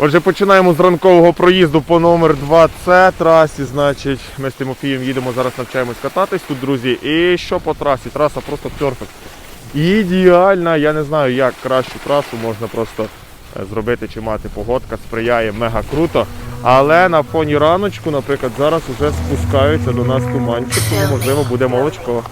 Отже, починаємо з ранкового проїзду по номер 2С трасі. Значить, ми з Тимофієм їдемо, зараз навчаємось кататись тут, друзі. І що по трасі? Траса просто перфект. Ідеальна, я не знаю, як кращу трасу можна просто е, зробити чи мати. Погодка сприяє мега круто. Але на фоні раночку, наприклад, зараз вже спускаються до нас туманчик, тому можливо буде молочко.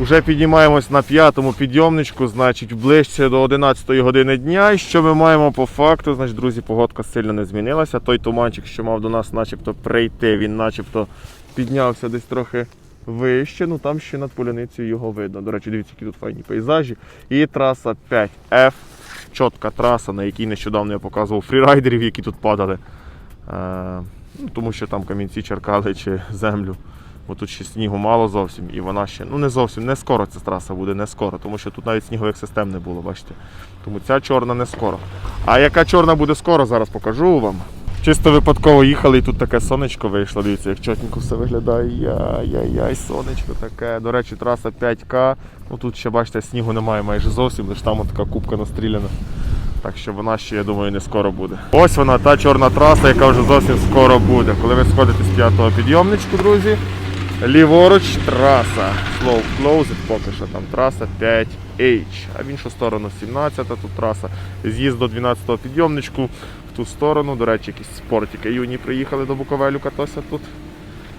Уже піднімаємось на п'ятому підйомничку, значить ближче до 11 години дня. І що ми маємо по факту? Значить, друзі, погодка сильно не змінилася. Той туманчик, що мав до нас начебто прийти, він начебто піднявся десь трохи вище. Ну там ще над поляницею його видно. До речі, дивіться, які тут файні пейзажі. І траса 5F. Чітка траса, на якій нещодавно я показував фрірайдерів, які тут падали. Е, ну, тому що там камінці черкали чи землю. Бо тут ще снігу мало зовсім, і вона ще, ну не зовсім, не скоро ця траса буде, не скоро, тому що тут навіть снігових систем не було, бачите. Тому ця чорна не скоро. А яка чорна буде скоро, зараз покажу вам. Чисто випадково їхали і тут таке сонечко вийшло. Дивіться, як чотенько все виглядає. Яй-яй-яй, сонечко таке. До речі, траса 5К. Ну тут ще бачите, снігу немає майже зовсім, лише там така кубка настріляна. Так що вона ще, я думаю, не скоро буде. Ось вона, та чорна траса, яка вже зовсім скоро буде. Коли ви сходите з п'ятого підйомничку, друзі, ліворуч траса. Slow closed, поки що там траса 5H. А в іншу сторону 17-та тут траса. З'їзд до 12-го підйомничку в ту сторону. До речі, якісь спортики юні приїхали до Буковелю катося тут.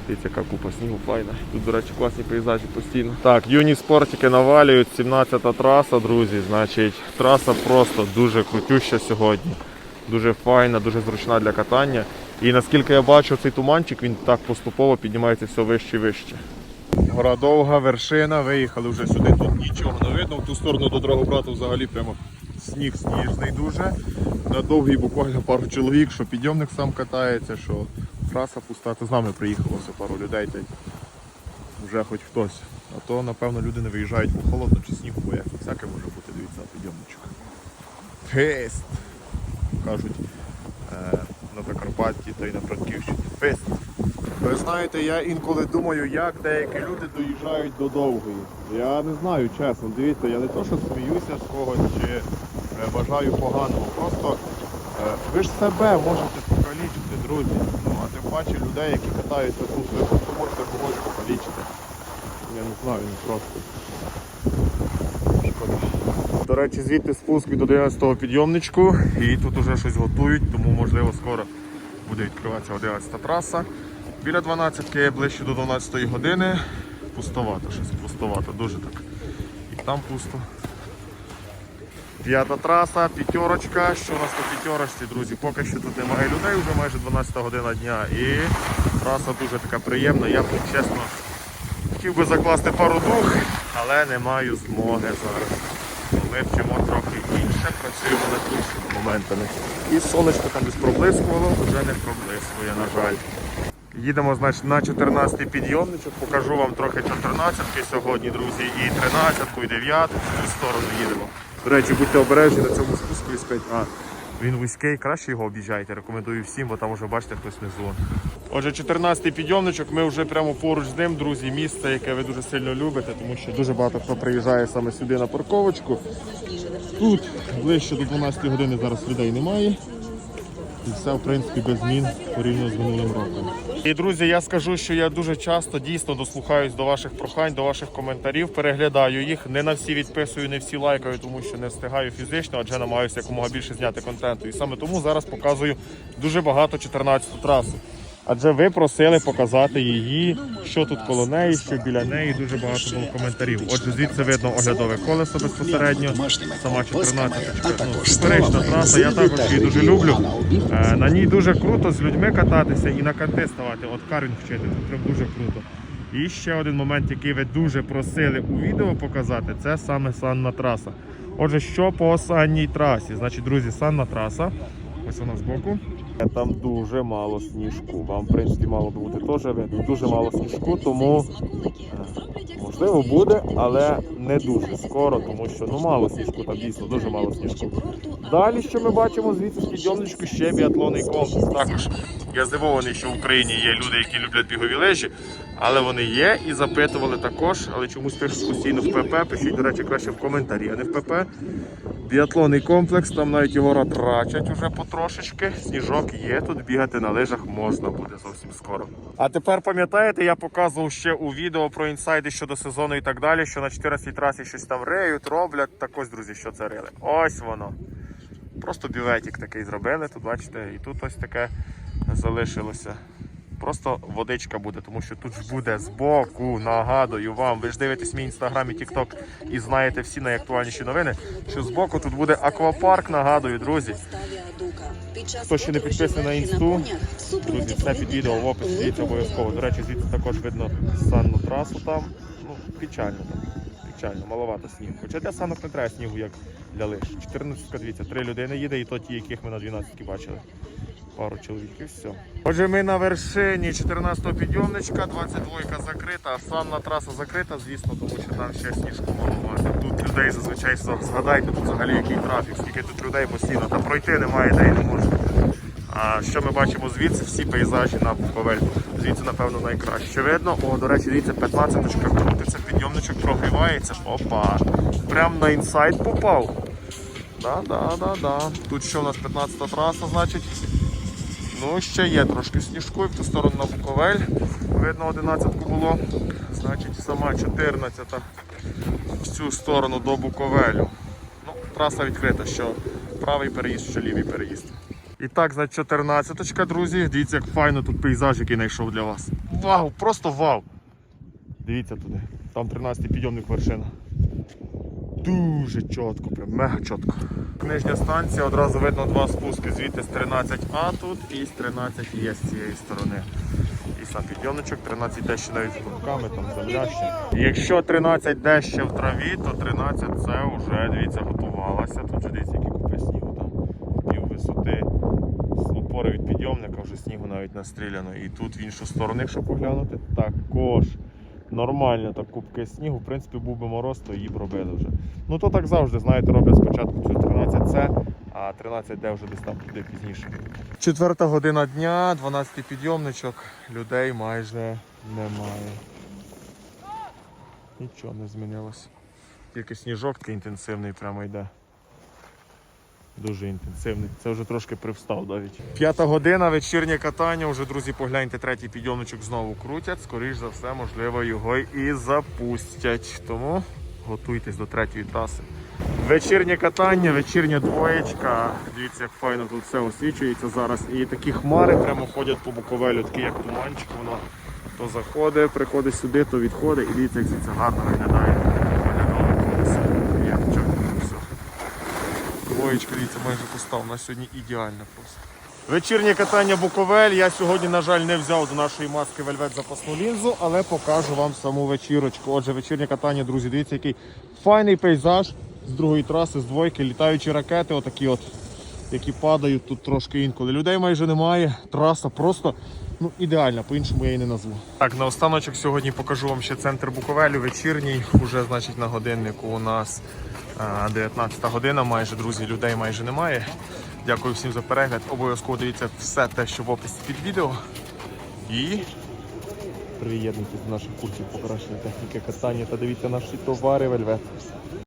Дивіться, яка купа снігу файна. Тут, до речі, класні пейзажі постійно. Так, юні спортики навалюють, 17-та траса, друзі. Значить, траса просто дуже крутюща сьогодні. Дуже файна, дуже зручна для катання. І наскільки я бачу, цей туманчик він так поступово піднімається все вище і вище. Гора довга, вершина, виїхали вже сюди, тут нічого не видно. В ту сторону до Драгобрату взагалі прямо сніг сніжний дуже. На довгий буквально пару чоловік, що підйомник сам катається, що траса пуста. То з нами приїхало все пару людей, та вже хоч хтось. А то, напевно, люди не виїжджають, бо холодно чи снігу бояться. Всяке може бути, дивіться, підйомничок. Фест! Кажуть Закарпатті та й на Франківщині. Фест! Ви знаєте, я інколи думаю, як деякі люди доїжджають до довгої. Я не знаю, чесно. Дивіться, я не то, що сміюся з когось чи е, бажаю поганого. Просто е, ви ж себе можете покалічити, друзі. Ну, а тим паче людей, які катаються тут, ви просто можете когось покалічити. Я не знаю, не просто. До речі, звідти спуск від 11-го підйомничку і тут уже щось готують, тому можливо скоро буде відкриватися 11 траса. Біля 12 ближче до 12 години. Пустовато, щось пустовато, дуже так. І там пусто. П'ята траса, п'ятерочка. Що у нас по п'ятерочці, друзі? Поки що тут немає людей, вже майже 12 година дня. І траса дуже така приємна. Я б чесно хотів би закласти пару дух, але не маю змоги зараз. Ми вчимо трохи інше, працюємо над іншими моментами. І сонечко там десь вже не проблискує, на жаль. Їдемо значить, на 14-й підйомничок, покажу вам трохи 14-ки сьогодні, друзі, і 13-ку, і 9-ку, в цю сторону їдемо. До речі, будьте обережні на цьому спуску і а він вузький, краще його об'їжджайте. Рекомендую всім, бо там вже бачите хтось внизу. Отже, 14-й підйомничок, ми вже прямо поруч з ним, друзі, місце, яке ви дуже сильно любите, тому що дуже багато хто приїжджає саме сюди на парковочку. Тут ближче до 12 години зараз людей немає. І все, в принципі, без змін порівняно з минулим роком. І друзі, я скажу, що я дуже часто дійсно дослухаюсь до ваших прохань, до ваших коментарів, переглядаю їх. Не на всі відписую, не всі лайкаю, тому що не встигаю фізично, адже намагаюся якомога більше зняти контенту. І саме тому зараз показую дуже багато 14-ту трасу. Адже ви просили показати її, що тут коло неї, що біля неї. Дуже багато було коментарів. Отже, звідси видно оглядове колесо безпосередньо. Сама 14 ну, траса. Я також її дуже люблю. Е, На ній дуже круто з людьми кататися і на канти ставати. От карвінг вчити. Прям дуже круто. І ще один момент, який ви дуже просили у відео показати, це саме санна траса. Отже, що по санній трасі? Значить, друзі, санна траса. Ось вона збоку. Там дуже мало сніжку. Вам, в принципі, мало би бути теж видно. Дуже мало сніжку, тому е, можливо буде, але не дуже скоро, тому що ну мало сніжку, там дійсно дуже мало сніжку. Далі, що ми бачимо, звідси з підйомничку ще біатлонний комплекс. Також я здивований, що в Україні є люди, які люблять бігові лежі. Але вони є і запитували також, але чомусь пишуть постійно в ПП. Пишіть, до речі, краще в коментарі, а не в ПП. Біатлонний комплекс, там навіть його ратрачать уже потрошечки. Сніжок є, тут бігати на лижах можна буде зовсім скоро. А тепер пам'ятаєте, я показував ще у відео про інсайди щодо сезону і так далі, що на 14-й трасі щось там риють, роблять. Так ось, друзі, що це рили. Ось воно. Просто бюветик такий зробили. Тут бачите, і тут ось таке залишилося. Просто водичка буде, тому що тут ж буде збоку. Нагадую вам. Ви ж дивитесь мій інстаграм і тікток і знаєте всі найактуальніші новини. Що збоку тут буде аквапарк. Нагадую, друзі. Хто ще не підписаний на інсту, Друзі, все під відео в описі дивіться обов'язково. До речі, звідси також видно санну трасу там. Ну, печально там. Печально, маловато снігу. Хоча для санок не треба снігу, як для лиш. 14 дивіться, три людини їде, і то ті, яких ми на 12 бачили. Пару чоловік і все. Отже, ми на вершині 14-го підйомничка, 22-ка закрита, санна траса закрита, звісно, тому що там ще сніжку малувати. Тут людей зазвичай згадайте, тут взагалі який трафік, скільки тут людей постійно, та пройти немає де не можна. А що ми бачимо звідси? Всі пейзажі на Буковель. Звідси, напевно, найкраще видно. О, до речі, дивіться, 15 точка крутиться, підйомничок прогрівається. Опа! Прям на інсайд попав. Да, да, да, да. Тут що у нас 15-та траса, значить. Ну, ще є трошки сніжку в ту сторону на Буковель. Видно, 11 було. Значить, сама 14 в цю сторону до Буковелю. Ну, траса відкрита, що правий переїзд, що лівий переїзд. І так, значить, 14 друзі. Дивіться, як файно тут пейзаж, який знайшов для вас. Вау, просто вау! Дивіться туди. Там 13-й підйомник вершина. Дуже чітко, прям мега чітко. Нижня станція, одразу видно два спуски. Звідти з 13А тут і з 13 є з цієї сторони. І сам підйомничок, 13 де ще навіть з крутками, там земля ще. Якщо 13 де ще в траві, то 13 це вже, дивіться, готувалася. Тут же дивіться, які купи снігу там пів висоти. Опори від підйомника вже снігу навіть настріляно. І тут в іншу сторону, якщо поглянути, також нормально так кубки снігу. В принципі, був би мороз, то її б робили вже. Ну то так завжди, знаєте, роблять спочатку цю 13С, а 13D вже десь там туди пізніше. Четверта година дня, 12 підйомничок, людей майже немає. Нічого не змінилося. Тільки сніжок такий інтенсивний прямо йде. Дуже інтенсивний. Це вже трошки привстав навіть. П'ята година, вечірнє катання. Уже, друзі, погляньте, третій підйомничок знову крутять. Скоріш за все, можливо, його і запустять. Тому готуйтесь до третьої траси. Вечірнє катання, вечірня двоєчка. Дивіться, як файно тут все освічується зараз. І такі хмари прямо ходять по буковелю, такі як туманчик, воно то заходить, приходить сюди, то відходить. І дивіться, як це гарно виглядає. Виглядало все. Як чорно все. Двоєчка, дивіться, майже постав. У нас сьогодні ідеально просто. Вечірнє катання Буковель. Я сьогодні, на жаль, не взяв до нашої маски вельвет запасну лінзу, але покажу вам саму вечірочку. Отже, вечірнє катання, друзі, дивіться, який файний пейзаж з другої траси, з двойки, літаючі ракети, отакі от, які падають тут трошки інколи. Людей майже немає. Траса просто ну, ідеальна, по-іншому я її не назву. Так, на останочок сьогодні покажу вам ще центр Буковелю, вечірній. Уже, значить, на годиннику у нас 19 година, майже друзі, людей майже немає. Дякую всім за перегляд. Обов'язково дивіться все те, що в описі під відео. І приєднуйтесь до наших курсів покращення техніки катання та дивіться наші товари вельвет.